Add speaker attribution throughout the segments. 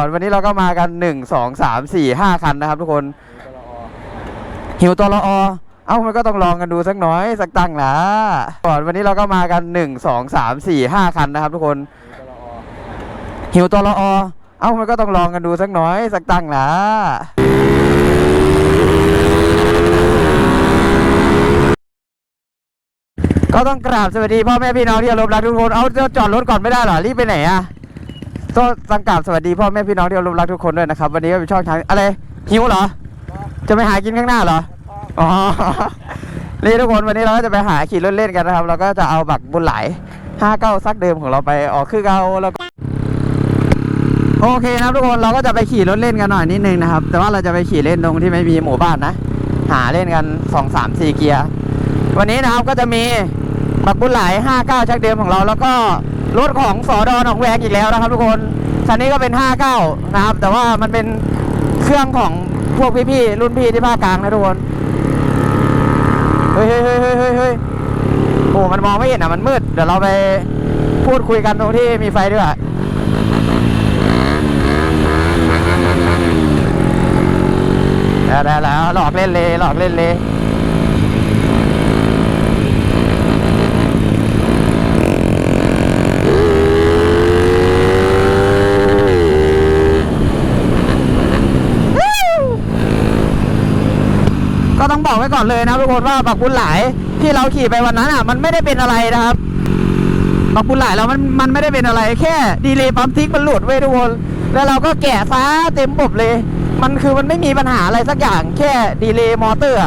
Speaker 1: อนวันนี้เราก็มากันหนึ่งสองสามสี่ห้าคันนะครับทุกคน หิวตลอเอ้ามันก็ต้องลองกันดูสักหน้อยสักตั้งละก่อนวันนี้เราก็มากันหนึ่งสองสามสี่ห้าคันนะครับทุกคน หิวตลอเอ้ามันก็ต้องลองกันดูสักหน้อยสักตั้งละก็ต้องกราบสวัสดีพ่อแม่พี่น้องที่เคารพรักทุกคน เอาจอดรถก่อนไม่ได้เหรอ รีบไปไหนอะ ก็ต้องกราบสวัสดีพ่อแม่พี่น้องที่เคารพรักทุกคนด้วยนะครับ วันนี้ก็เป็นช่องทางอะไรหิวเหรอ จะไปหากินข้างหน้าเหรออ๋อนี่ทุกคนวันนี้เราก็จะไปหาขี่รถเล่นกันนะครับ เราก็จะเอาบักบุญไหลห้าเก้าซักเดิมของเราไปออกคือเอาแล้วก็โอเคนะทุกคนเราก็จะไปขี่รถเล่นกันหน่อยนิดนึงนะครับ แต่ว่าเราจะไปขี่เล่นตรงที่ไม่มีหมู่บ้านนะ หาเล่นกันสองสามสี่เกียร์วันนี้นะครับก็จะมีบักบุญไหลห้าเก้าชักเดิมของเราแล้วก็ รถของสอดอหนองแวงอีกแล้วนะครับทุกคนคันนี้ก็เป็นห้าเก้านะครับ แต่ว่ามันเป็นเครื่องของพวกพี่ๆรุ่นพี่ที่ภาคกลางนะทุกคนเฮ้ยเฮ้ยเฮ้ยเฮ้ยเฮ้ยเฮ้โอ้มันมองไม่เห็นอะมันมืด เดี๋ยวเราไปพูดคุยกันตรงที่มีไฟด้วยอะได้ได้แล้วหลอกเล่นเลยหลอกเล่นเลย ต้องบอกไว้ก่อนเลยนะทุกคนว่าบักบุญหลายที่เราขี่ไปวันนั้นอะ มันไม่ได้เป็นอะไรนะครับบักบุญหลายเรามันมันไม่ได้เป็นอะไรแค่ดีเลย์ปั๊มทิกมันหลุดไว้ยทุกคนแล้วเราก็แกะฟ้าเต็มบบเลย มันคือมันไม่มีปัญหาอะไรสักอย่างแค่ดีเลย์มอเตอร์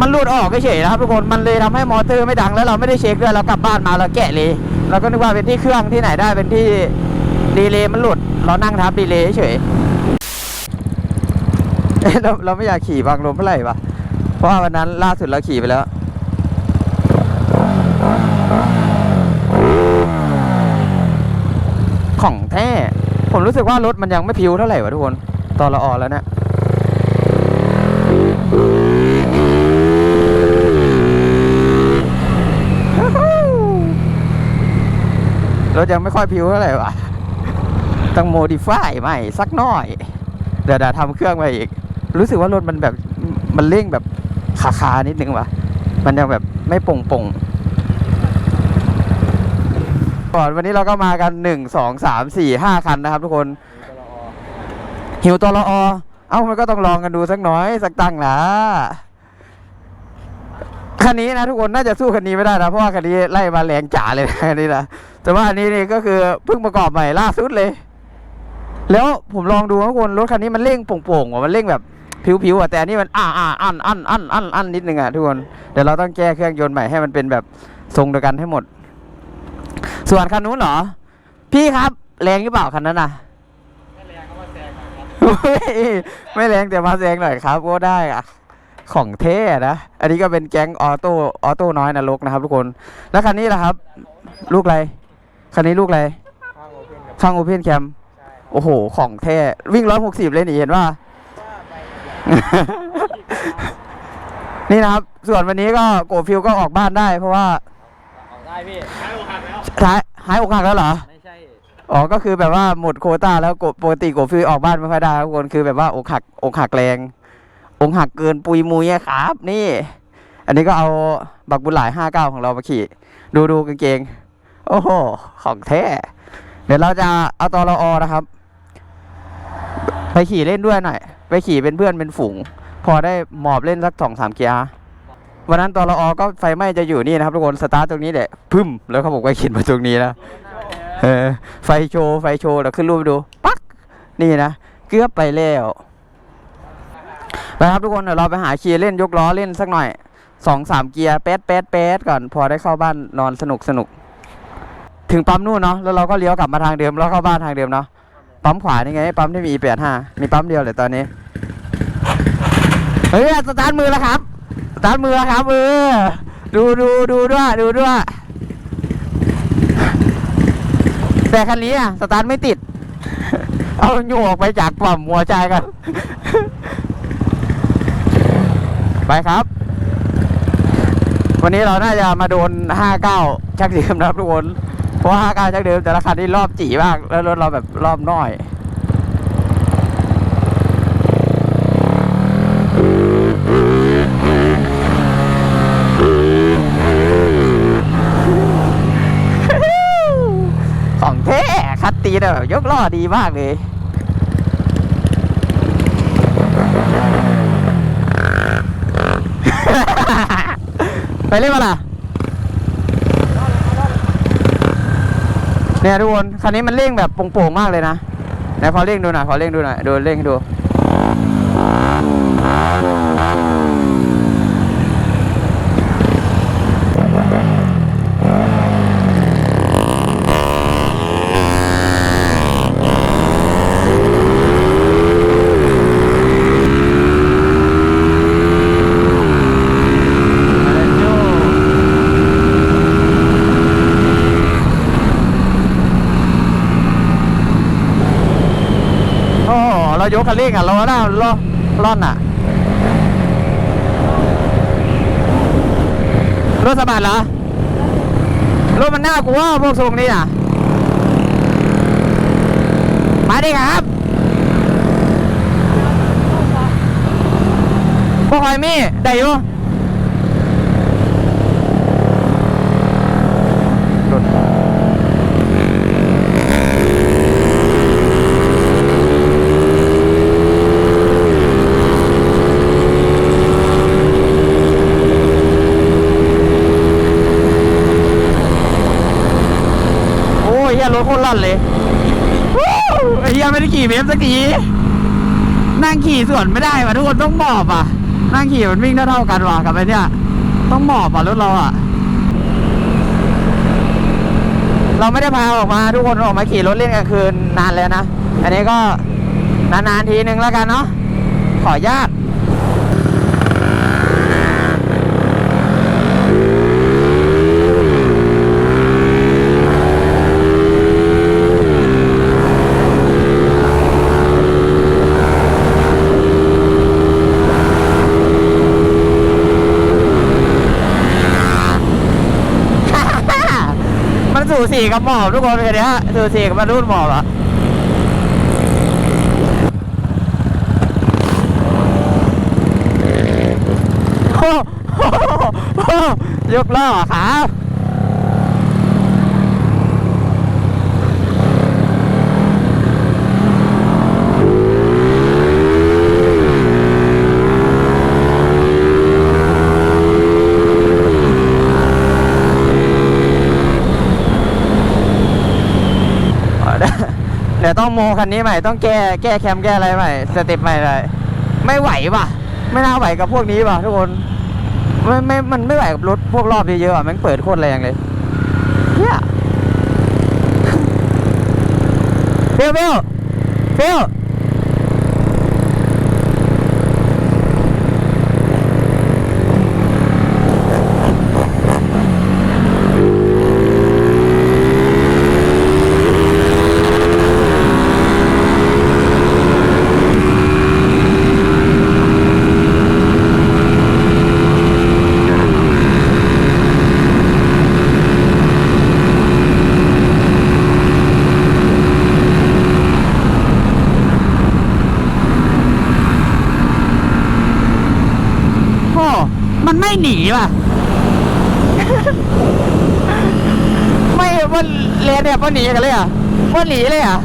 Speaker 1: มันหลุดออกเฉยๆนะครับทุกคนมันเลยทำให้มอเตอร์ไม่ดังแล้วเราไม่ได้เช็คด้วยเรากลับบ้านมาเราแกะเลยเราก็นึกว่าเป็นที่เครื่องที่ไหนได้เป็นที่ดีเลย์มันหลุด เรานั่งทับดีเลย์เฉยเอ๊ะเราเราไม่อยากขี่บางลมเท่าไหร่ปะ เพราะว่าวันนั้นล่าสุดเราขี่ไปแล้ว ของแท้ ผมรู้สึกว่ารถมันยังไม่พิวเท่าไหร่วะทุกคน ตอนเราออกแล้วเนี่ยรถยังไม่ค่อยพิวเท่าไหร่วะต้องโมดิฟายใหม่สักหน่อย เดี๋ยวเดี๋ยวทำเครื่องมาอีก รู้สึกว่ารถมันแบบมันเร่งแบบ ขาคานิดนึงวะมันยังแบบไม่ป่งป่งๆก่อนวันนี้เราก็มากันหนึ่งสองสามสี่ห้าคันนะครับทุกคน หิวตลอเอ้ามันก็ต้องลองกันดูสักหน้อยสักตั้งละคันนี้นะทุกคนน่าจะสู้คันนี้ไม่ได้นะเพราะว่าคันนี้ไล่มาแรงจ๋าเลยนะคันนี้นะแต่ว่าอันนี้นี่ก็คือเพิ่งประกอบใหม่ล่าสุดเลย แล้วผมลองดูทุกคนรถคันนี้มันเร่งโป่งๆว่ะมันเร่งแบบ ผิวๆอะแต่อันนี้มันอ่าอ่าอันอันอันอันอันนิดนึงอะทุกคนเดี๋ยวเราต้องแก้เครื่องยนต์ใหม่ให้มันเป็นแบบทรงเดียวกันให้หมด ส่วนคันนู้นเหรอ พี่ครับแรงหรือเปล่าคันนั้นน่ะไม่แรงไม่แรงแต่มาแซงหน่อยครับก็ได้อะของเท่นะ อันนี้ก็เป็นแก๊งออโต้ออโต้น้อยนรกนะครับ ทุกคน แล้วคันนี้ล่ะครับ ลูกอะไรคันนี้ลูกอะไรข้างโอเพนแคมโอ้โห ของแท้วิ่งร้อยหกสิบเลยนี่เห็นว่า นี่นะครับ ส่วนวันนี้ก็โกฟิวก็ออกบ้านได้ เพราะว่า
Speaker 2: ออกได้พี่
Speaker 1: หายหายอกหักแล้วเหรอ
Speaker 2: ไม่ใช่
Speaker 1: อ๋อก็คือแบบว่าหมดโควต้าแล้วโกปกติโกฟิวออกบ้านไม่ค่อยได้ครับทุกคนคือแบบว่าอกหักอกหักแรงอกหักเกินปุยมุยอะครับ นี่ อันนี้ก็เอาบักบุญหลายห้าเก้าของเรามาขี่ ดูดูกางเกง โอ้โหของแท้เดี๋ยวเราจะเอาตอรออนะครับไป ขี่เล่นด้วยหน่อย ไปขี่เป็นเพื่อนเป็นฝูง พอได้หมอบเล่นสักสองสามเกียร์วันนั้นตอรออก็ไฟไหม้จะอยู่นี่นะครับทุกคนสตาร์ทตรงนี้แหละพึ่มแล้วเขาบอกว่าขี่มาตรงนี้นะเออไฟโชว์ไฟโชว์เดี๋ยวขึ้นรูปดู ปักนี่นะเกือบไปแล้วนะครับทุกคนเดี๋ยวเราไปหาขี่เล่นยกล้อเล่นสักหน่อยสองสามเกียร์แป๊ดแป๊ดแป๊ดก่อน พอได้เข้าบ้านนอนสนุกสนุกถึงปั๊มนู่นเนาะแล้วเราก็เลี้ยวกลับมาทางเดิมแล้วเข้าบ้านทางเดิมเนาะ ปั๊มขวานี่ไง ปั๊มที่มี E85 มีปั๊มเดียวเลยตอนนี้ เฮ้ยสตาร์ทมือแล้วครับสตาร์ทมือแล้วครับเออดูดูดูด้วย ดูด้วย แต่คันนี้อะสตาร์ทไม่ติด เอาโยกออกไปจากปั๊มหัวใจกัน ไปครับ วันนี้เราน่าจะมาโดน 59 ชักเดิมนะครับทุกคน ราะว่าการจากเดิมแต่ละคันนี่รอบจีมาก แล้วรถเราแบบรอบน้อยของเท่คัดตีนแบบยกล้อดีมากเลยไปเล่นมาล่ะ เนี่ยทุกคนคันนี้มันเร่งแบบโป่งๆมากเลยนะไหนขอเร่งดูหน่อยขอเร่งดูหน่อยดูเร่งดู โอ้โหเรา ยกคันเร่งอะเราหน้าล่อล่อนอะรถสะบัดเหรอรถมันหน้ากูว่าพวกทรงนี้อะมาดิครับพวกหอยมี่ได้อยู่รถ โอ้ยเฮียรถโคตรลั่นเลยวู้ไอ้เฮียไม่ได้ขี่เว ฟสักทีนั่งขี่สวนไม่ได้ว่ะทุกคนต้องหมอบอะ นั่งขี่มันวิ่งเท่าเท่าๆกันว่ะกับไอ้เนี่ย ต้องหมอบอะรถเราอะ เราไม่ได้พาออกมาทุกคนออกมาขี่รถเล่นกลางคืนนานแล้วนะ อันนี้ก็นานๆทีนึงแล้วกันเนาะขออนุญาต มัน สีกับหมอบทุกคนเลยนะฮะสูสีกับมารุ่นหมอบอะโอ้โหยกล้อครับ เดี๋ยวต้องโม คันนี้ใหม่ต้องแก้แก้แคมแก้อะไรใหม่สเต็ปใหม่เลยไม่ไหวป่ะ ไม่น่าไหวกับพวกนี้ป่ะทุกคนไม่ไม่มันไม่ไหวกับรถพวกรอบเยอะๆอะมันเปิดโคตรแรงเลยเนี่ยเฟลเฟลเฟลโอ้มันไม่ หนีป่ะ ไม่ว่าเลนเนี่ยว่าหนีกันเลยอะว่าหนีเลยอะ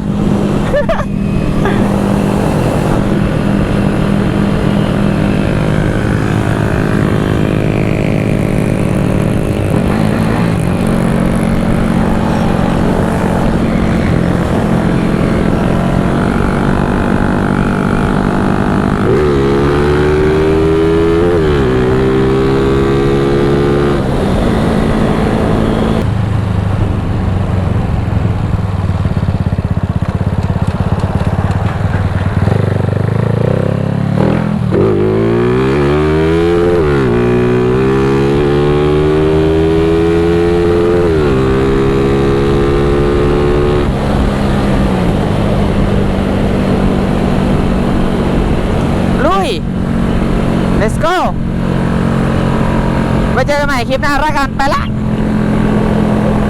Speaker 1: ลุย let's go ไว้เจอกันใหม่ค ลิปหน้ารักกันไปละ